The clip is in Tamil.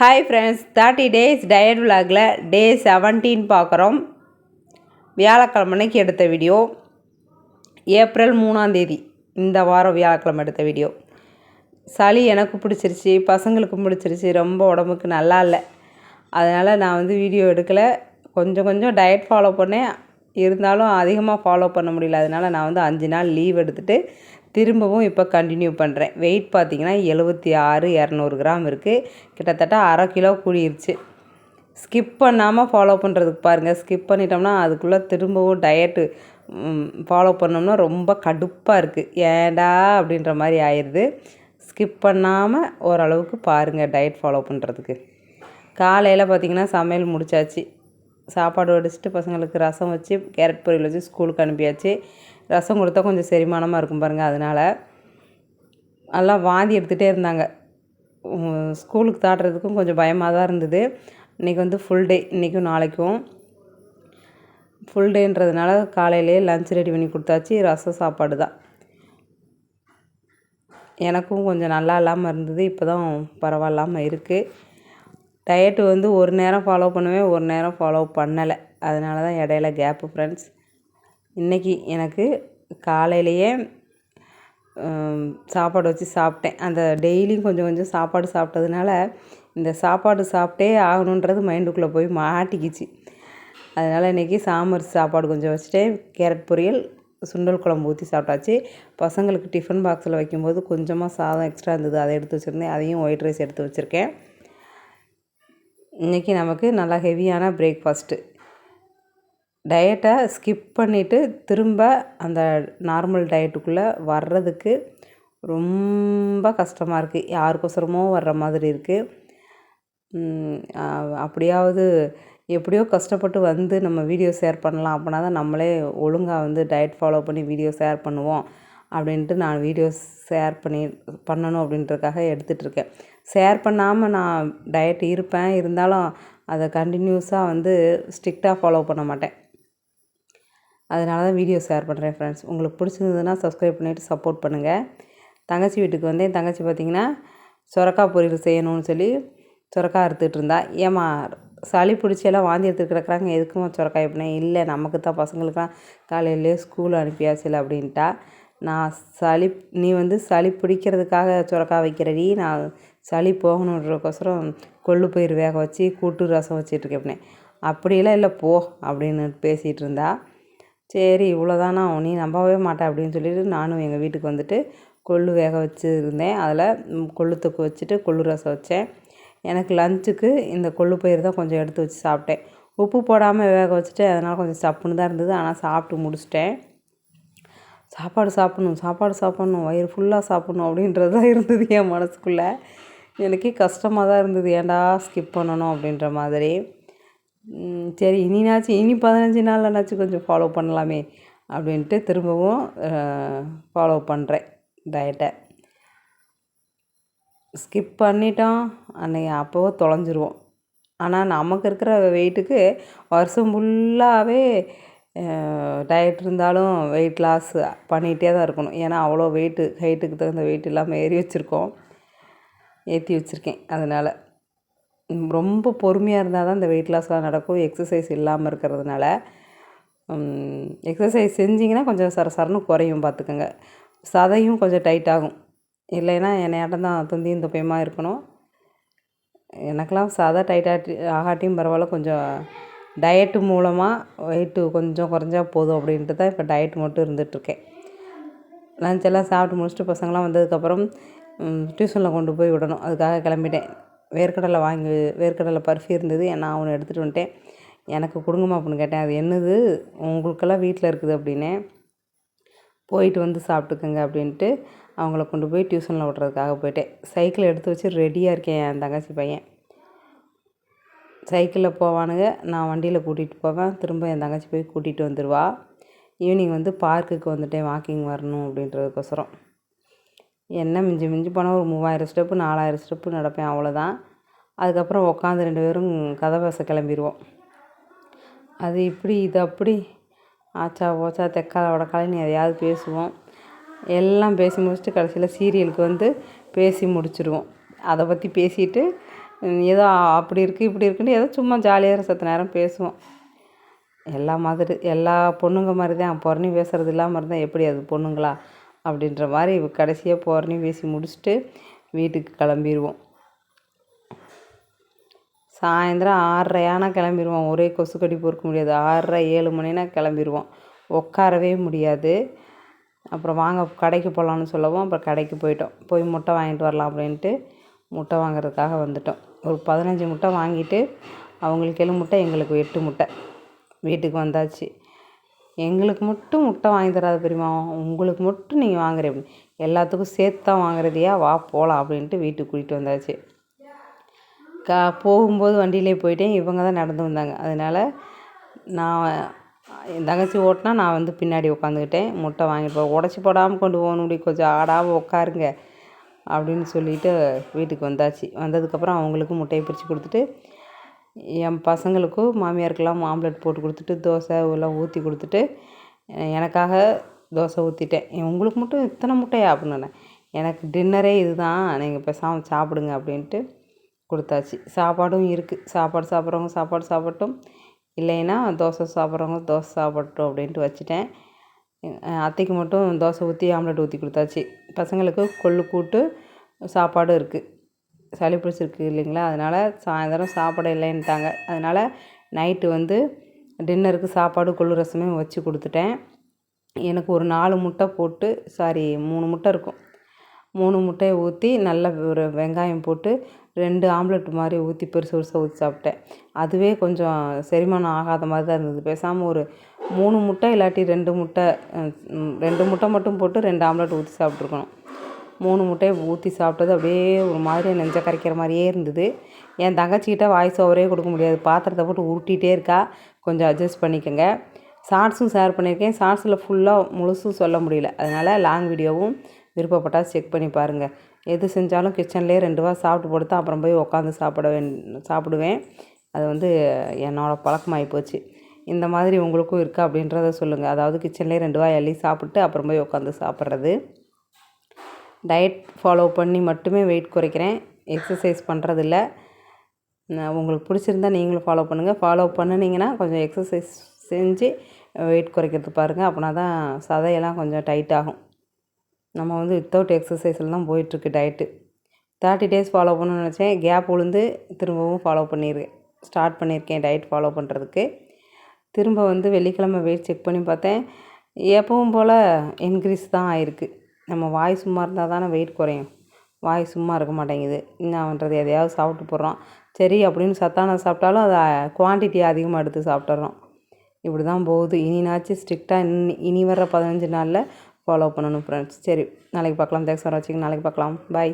Hi friends thirty days diet விலாகில் day seventeen பார்க்குறோம் வியாழக்கிழமைக்கு எடுத்த வீடியோ ஏப்ரல் மூணாந்தேதி இந்த வாரம் வியாழக்கிழமை எடுத்த வீடியோ சளி எனக்கு பிடிச்சிருச்சு பசங்களுக்கும் பிடிச்சிருச்சு ரொம்ப உடம்புக்கு நல்லா இல்லை. அதனால் நான் வந்து வீடியோ எடுக்கலை. கொஞ்சம் கொஞ்சம் டயட் ஃபாலோ பண்ணேன். இருந்தாலும் அதிகமாக ஃபாலோ பண்ண முடியல. அதனால் நான் வந்து அஞ்சு நாள் லீவ் எடுத்துகிட்டு திரும்பவும் இப்போ கண்டினியூ பண்ணுறேன் வெயிட் பார்த்திங்கன்னா எழுபத்தி ஆறு இரநூறு கிராம் இருக்குது கிட்டத்தட்ட அரை கிலோ கூடிருச்சு. ஸ்கிப் பண்ணாமல் ஃபாலோ பண்ணுறதுக்கு பாருங்கள் ஸ்கிப் பண்ணிட்டோம்னா அதுக்குள்ளே திரும்பவும் டயட்டு ஃபாலோ பண்ணோம்னா ரொம்ப கடுப்பாக இருக்குது ஏண்டா அப்படின்ற மாதிரி ஆயிடுது ஸ்கிப் பண்ணாமல் ஓரளவுக்கு பாருங்கள் டயட் ஃபாலோ பண்ணுறதுக்கு காலையில் பார்த்திங்கன்னா சமையல் முடிச்சாச்சு. சாப்பாடு வடிச்சிட்டு பசங்களுக்கு ரசம் வச்சு கேரட் பொரியல் வச்சு ஸ்கூலுக்கு அனுப்பியாச்சு. ரசம் கொடுத்தா கொஞ்சம் செரிமானமாக இருக்கும் பாருங்கள் அதனால். நல்லா வாந்தி எடுத்துகிட்டே இருந்தாங்க. ஸ்கூலுக்கு தாட்டுறதுக்கும் கொஞ்சம் பயமாக தான் இருந்தது. இன்றைக்கி வந்து ஃபுல் டே இன்றைக்கும் நாளைக்கும். ஃபுல் டேன்றதுனால காலையிலே லஞ்ச் ரெடி பண்ணி கொடுத்தாச்சு ரசம் சாப்பாடு தான். எனக்கும் கொஞ்சம் நல்லா இல்லாமல் இருந்தது இப்போ தான் பரவாயில்லாமல் இருக்குது டயட்டு வந்து ஒரு நேரம் ஃபாலோ பண்ணுவேன் ஒரு நேரம் ஃபாலோ பண்ணலை. அதனால தான் இடையில கேப்பு ஃப்ரெண்ட்ஸ் இன்றைக்கி எனக்கு காலையிலேயே சாப்பாடு வச்சு சாப்பிட்டேன். அந்த டெய்லியும் கொஞ்சம் கொஞ்சம் சாப்பாடு சாப்பிட்டதுனால இந்த சாப்பாடு சாப்பிட்டே ஆகணுன்றது மைண்டுக்குள்ளே போய் மாட்டிக்கிச்சு. அதனால் இன்றைக்கி சாம்பார் சாப்பாடு கொஞ்சம் வச்சுட்டேன். கேரட் பொரியல் சுண்டல் குழம்பு ஊற்றி சாப்பிட்டாச்சு. பசங்களுக்கு டிஃபன் பாக்ஸில் வைக்கும்போது கொஞ்சமாக சாதம் எக்ஸ்ட்ரா இருந்தது அதை எடுத்து வச்சுருந்தேன். அதையும் ஒயிட் ரைஸ் எடுத்து வச்சுருக்கேன். இன்றைக்கி நமக்கு நல்லா ஹெவியான பிரேக்ஃபாஸ்ட்டு. டயட்டை ஸ்கிப் பண்ணிவிட்டு திரும்ப அந்த நார்மல் டயட்டுக்குள்ளே வர்றதுக்கு ரொம்ப கஷ்டமாக இருக்குது யாருக்கொசரமோ வர்ற மாதிரி இருக்குது அப்படியாவது எப்படியோ கஷ்டப்பட்டு வந்து நம்ம வீடியோ ஷேர் பண்ணலாம் அப்படின்னா தான் நம்மளே ஒழுங்காக வந்து டயட் ஃபாலோ பண்ணி வீடியோ ஷேர் பண்ணுவோம் அப்படின்ட்டு நான் வீடியோஸ் ஷேர் பண்ணி பண்ணணும் அப்படின்றதுக்காக எடுத்துகிட்ருக்கேன் ஷேர் பண்ணாமல் நான் டயட் இருப்பேன். இருந்தாலும் அதை கண்டினியூஸாக வந்து ஸ்ட்ரிக்டாக ஃபாலோ பண்ண மாட்டேன். அதனால தான் வீடியோ ஷேர் பண்ணுறேன் ஃப்ரெண்ட்ஸ் உங்களுக்கு பிடிச்சிருந்ததுன்னா சப்ஸ்கிரைப் பண்ணிவிட்டு சப்போர்ட் பண்ணுங்கள் தங்கச்சி வீட்டுக்கு வந்தேன். தங்கச்சி பார்த்திங்கன்னா சுரக்கா பொரியல் செய்யணும்னு சொல்லி சுரக்கா அறுத்துட்டு இருந்தா. ஏமா சளி பிடிச்செல்லாம் வாந்தி எடுத்துட்டு கிடக்குறாங்க. எதுக்குமா சுரக்காய் எப்படின்னா இல்லை நமக்கு தான் பசங்களுக்குலாம் காலையிலே ஸ்கூல் அனுப்பியாச்சுல அப்படின்ட்டா. நான் சளி நீ வந்து சளி பிடிக்கிறதுக்காக சுரக்காய் வைக்கிறடி. நான் சளி போகணுன்றக்கோசரம் கொள்ளு பயிர் வேக வச்சு கூட்டு ரசம் வச்சிட்ருக்கேன் அப்படின்னே அப்படியெல்லாம் இல்லை போ அப்படின்னு பேசிகிட்டு இருந்தா. சரி இவ்வளோதானா நீ நம்பவே மாட்டேன் அப்படின்னு சொல்லிட்டு நானும் எங்கள் வீட்டுக்கு வந்துட்டு கொள்ளு வேக வச்சு இருந்தேன் அதில் கொள்ளு தொக்கு வச்சுட்டு கொள்ளு ரசம் வச்சேன். எனக்கு லஞ்சுக்கு இந்த கொள்ளு பயிர் தான் கொஞ்சம் எடுத்து வச்சு சாப்பிட்டேன். உப்பு போடாமல் வேக வச்சுட்டு அதனால் கொஞ்சம் சப்புன்னு தான் இருந்தது. ஆனால் சாப்பிட்டு முடிச்சிட்டேன். சாப்பாடு சாப்பிட்ணும் சாப்பாடு சாப்பிட்ணும் வயிறு ஃபுல்லாக சாப்பிட்ணும் அப்படின்றது தான் இருந்தது என் மனசுக்குள்ளே. எனக்கு கஷ்டமாக தான் இருந்தது. ஏன்டா ஸ்கிப் பண்ணணும் அப்படின்ற மாதிரி. சரி இனினாச்சும் இனி பதினஞ்சு நாள்லனாச்சும் கொஞ்சம் ஃபாலோ பண்ணலாமே அப்படின்ட்டு திரும்பவும் ஃபாலோ பண்ணுறேன் டயட்டை ஸ்கிப் பண்ணிட்டோம். அன்றைக்கி அப்போவோ தொலைஞ்சிருவோம். ஆனால் நமக்கு இருக்கிற வெயிட்டுக்கு வருஷம் ஃபுல்லாகவே டயட் இருந்தாலும் வெயிட் லாஸ் பண்ணிகிட்டே தான் இருக்கணும். ஏன்னா அவ்வளோ வெயிட்டு ஹைட்டுக்கு தகுந்த வெயிட் இல்லாமல் ஏறி வச்சுருக்கோம். ஏற்றி வச்சுருக்கேன். அதனால் ரொம்ப பொறுமையாக இருந்தால் தான் இந்த வெயிட் லாஸ்லாம் நடக்கும். எக்ஸசைஸ் இல்லாமல் இருக்கிறதுனால எக்ஸசைஸ் செஞ்சிங்கன்னா கொஞ்சம் சர சரன்னு குறையும் பார்த்துக்கோங்க சதையும் கொஞ்சம் டைட் ஆகும். இல்லைன்னா என்னையாட்டம் தான் துந்தியும் தொப்பையுமா இருக்கணும். எனக்கெல்லாம் சதை டைட்டாட்டி ஆகாட்டியும் பரவாயில்ல. கொஞ்சம் டயட்டு மூலமாக வெயிட்டு கொஞ்சம் குறைஞ்சா போதும் அப்படின்ட்டு தான் இப்போ டயட் மட்டும் இருந்துகிட்ருக்கேன் லஞ்செல்லாம் சாப்பிட்டு முடிச்சுட்டு பசங்களாம் வந்ததுக்கப்புறம் டியூஷனில் கொண்டு போய் விடணும். அதுக்காக கிளம்பிட்டேன். வேர்க்கடலை வாங்கி வேர்க்கடலை பருஃபி இருந்தது நான் அவனை எடுத்துகிட்டு வந்துட்டேன். எனக்கு கொடுங்கம்மா அப்படின்னு கேட்டேன். அது என்னது? உங்களுக்கெல்லாம் வீட்டில் இருக்குது அப்படின்னே போயிட்டு வந்து சாப்பிட்டுக்குங்க அப்படின்ட்டு அவங்கள கொண்டு போய் டியூஷனில் விட்றதுக்காக போயிட்டேன். சைக்கிள் எடுத்து வச்சு ரெடியாக இருக்கேன் என் தங்கச்சி பையன். சைக்கிளில் போவானுங்க. நான் வண்டியில் கூட்டிகிட்டு போவேன். திரும்ப என் தங்கச்சி போய் கூட்டிகிட்டு வந்துடுவா. ஈவினிங் வந்து பார்க்குக்கு வந்துட்டேன். வாக்கிங் வரணும் அப்படின்றதுக்கோசரம். என்ன மிஞ்சி மிஞ்சி போனால் ஒரு மூவாயிரம் ஸ்டெப்பு நாலாயிரம் ஸ்டெப்பு நடப்பேன் அவ்வளோதான். அதுக்கப்புறம் உட்காந்து ரெண்டு பேரும் கதை பேச கிளம்பிடுவோம் அது இப்படி இது அப்படி. ஆச்சா ஓச்சா தெக்கால வடக்காலன்னு எதையாவது பேசுவோம். எல்லாம் பேசி முடிச்சுட்டு கடைசியில் சீரியலுக்கு வந்து பேசி முடிச்சிடுவோம் அதை பற்றி பேசிட்டு ஏதோ அப்படி இருக்குது இப்படி இருக்குன்னு ஏதோ சும்மா ஜாலியாக சத்து நேரம் பேசுவோம். எல்லா மாதிரி எல்லா பொண்ணுங்க மாதிரி தான் பொறணி பேசுகிறது இல்லாமல் இருந்தால் எப்படி அது பொண்ணுங்களா? அப்படின்ற மாதிரி கடைசியாக போகிறனையும் பேசி முடிச்சுட்டு வீட்டுக்கு கிளம்பிடுவோம் சாயந்தரம் ஆறரையானா கிளம்பிடுவோம் ஒரே கொசுக்கடி பொறுக்க முடியாது. ஆறரை ஏழு மணினா கிளம்பிடுவோம் உட்காரவே முடியாது. அப்புறம் வாங்க கடைக்கு போகலான்னு சொல்லவும் அப்புறம் கடைக்கு போயிட்டோம். போய் முட்டை வாங்கிட்டு வரலாம் அப்படின்ட்டு முட்டை வாங்குறதுக்காக வந்துட்டோம். ஒரு பதினஞ்சு முட்டை வாங்கிட்டு அவங்களுக்கு ஏழு முட்டை எங்களுக்கு எட்டு முட்டை. வீட்டுக்கு வந்தாச்சு. எங்களுக்கு மட்டும் முட்டை வாங்கி தராத பெரியம்மா உங்களுக்கு மட்டும் நீங்கள் வாங்குறீங்க எல்லாத்துக்கும் சேர்த்து தான் வாங்குறதையா? வா போகலாம் அப்படின்ட்டு வீட்டுக்கு கூட்டிகிட்டு வந்தாச்சு. கா போகும்போது வண்டியிலே போயிட்டேன். இவங்க தான் நடந்து வந்தாங்க. அதனால் நான் என் தங்கச்சி ஓட்டினா நான் வந்து பின்னாடி உட்காந்துக்கிட்டேன். முட்டை வாங்கிட்டு போ உடச்சி போடாமல் கொண்டு போகணும் இப்படி கொஞ்சம் ஆடாமல் உட்காருங்க அப்படின்னு சொல்லிட்டு வீட்டுக்கு வந்தாச்சு. வந்ததுக்கப்புறம் அவங்களுக்கும் முட்டையை பிரித்து கொடுத்துட்டு என் பசங்களுக்கும் மாமியாருக்கெல்லாம் ஆம்லெட் போட்டு கொடுத்துட்டு தோசை எல்லாம் ஊற்றி கொடுத்துட்டு எனக்காக தோசை ஊற்றிட்டேன் உங்களுக்கு மட்டும் இத்தனை முட்டையா அப்படின்னேன் எனக்கு டின்னரே இது தான் நீங்கள் பேசாமல் சாப்பிடுங்க அப்படின்ட்டு கொடுத்தாச்சு. சாப்பாடும் இருக்குது சாப்பாடு சாப்பிட்றவங்க சாப்பாடு சாப்பிட்டும். இல்லைன்னா தோசை சாப்பிட்றவங்க தோசை சாப்பிட்டும் அப்படின்ட்டு வச்சுட்டேன். அத்தைக்கு மட்டும் தோசை ஊற்றி ஆம்லெட் ஊற்றி கொடுத்தாச்சு. பசங்களுக்கு கொள்ளு கூட்டு சாப்பாடும் இருக்குது சளி பிடிச்சிருக்கு இல்லைங்களா? அதனால் சாயந்தரம் சாப்பிட இல்லைன்ட்டாங்க. அதனால் நைட்டு வந்து டின்னருக்கு சாப்பாடு கொள்ளு ரசமே வச்சு கொடுத்துட்டேன். எனக்கு ஒரு நாலு முட்டை போட்டு சாரி மூணு முட்டை இருக்கும். மூணு முட்டையை ஊற்றி நல்ல ஒரு வெங்காயம் போட்டு ரெண்டு ஆம்லெட் மாதிரி ஊற்றி பெருசு பெருசாக ஊற்றி சாப்பிட்டேன். அதுவே கொஞ்சம் செரிமானம் ஆகாத மாதிரி தான் இருந்தது. பேசாமல் ஒரு மூணு முட்டை இல்லாட்டி ரெண்டு முட்டை ரெண்டு முட்டை மட்டும் போட்டு ரெண்டு ஆம்லெட் ஊற்றி சாப்பிட்ருக்கணும் மூணு முட்டையை ஊற்றி சாப்பிட்டது அப்படியே ஒரு மாதிரி நெஞ்சை கரைக்கிற மாதிரியே இருந்தது. என் தங்கச்சிக்கிட்ட வாய்ஸ் ஓவரே கொடுக்க முடியாது. பாத்திரத்தை போட்டு உருட்டிகிட்டே இருக்கா. கொஞ்சம் அட்ஜஸ்ட் பண்ணிக்கோங்க. ஷார்ட்ஸும் ஷேர் பண்ணியிருக்கேன் ஷார்ட்ஸில் ஃபுல்லாக முழுசும் சொல்ல முடியல. அதனால் லாங் வீடியோவும் விருப்பப்பட்டால் செக் பண்ணி பாருங்கள் எது செஞ்சாலும் கிச்சன்லேயே ரெண்டு வாரம் சாப்பிட்டு போட்டு தான் அப்புறம் போய் உட்காந்து சாப்பிட வே சாப்பிடுவேன். அது வந்து என்னோடய பழக்கமாகி போச்சு. இந்த மாதிரி உங்களுக்கும் இருக்கா அப்படின்றத சொல்லுங்கள் அதாவது கிச்சன்லேயே ரெண்டு வாய் அள்ளி சாப்பிட்டு அப்புறம் போய் உட்காந்து சாப்பிட்றது. டயட் ஃபாலோ பண்ணி மட்டுமே வெயிட் குறைக்கிறேன். எக்ஸசைஸ் பண்ணுறதில்ல உங்களுக்கு பிடிச்சிருந்தா நீங்களும் ஃபாலோ பண்ணுங்கள் ஃபாலோ பண்ணினீங்கன்னா கொஞ்சம் எக்ஸசைஸ் செஞ்சு வெயிட் குறைக்கிறது பாருங்கள் அப்படின்னா தான் சதையெல்லாம் கொஞ்சம் டைட் ஆகும். நம்ம வந்து வித்தவுட் எக்ஸசைஸில் தான் போயிட்டுருக்கு டயட்டு தேர்ட்டி டேஸ் ஃபாலோ பண்ணணும்னு நினச்சேன். கேப் உளுந்து திரும்பவும் ஃபாலோ பண்ணியிருக்கேன் ஸ்டார்ட் பண்ணியிருக்கேன் டயட் ஃபாலோ பண்ணுறதுக்கு திரும்ப வந்து வெள்ளிக்கிழமை வெயிட் செக் பண்ணி பார்த்தேன். எப்பவும் போல் இன்க்ரீஸ் தான் ஆயிருக்கு. நம்ம வாய் சும்மா இருந்தால் தானே வெயிட் குறையும். வாய் சும்மா இருக்க மாட்டேங்குது. என்ன பண்ணுறது எதையாவது சாப்பிட்டு போடுறோம் சரி அப்படின்னு சத்தானது சாப்பிட்டாலும் அதை குவான்டிட்டி அதிகமாக எடுத்து சாப்பிட்றோம் இப்படி தான் போகுது. இனினாச்சும் ஸ்ட்ரிக்டாக இனி இனி வர்ற பதினஞ்சு நாளில் ஃபாலோ பண்ணணும் ஃப்ரெண்ட்ஸ் சரி நாளைக்கு பார்க்கலாம். தேங்க்ஸ் ஃபார் வாட்சிங். நாளைக்கு பார்க்கலாம். பாய்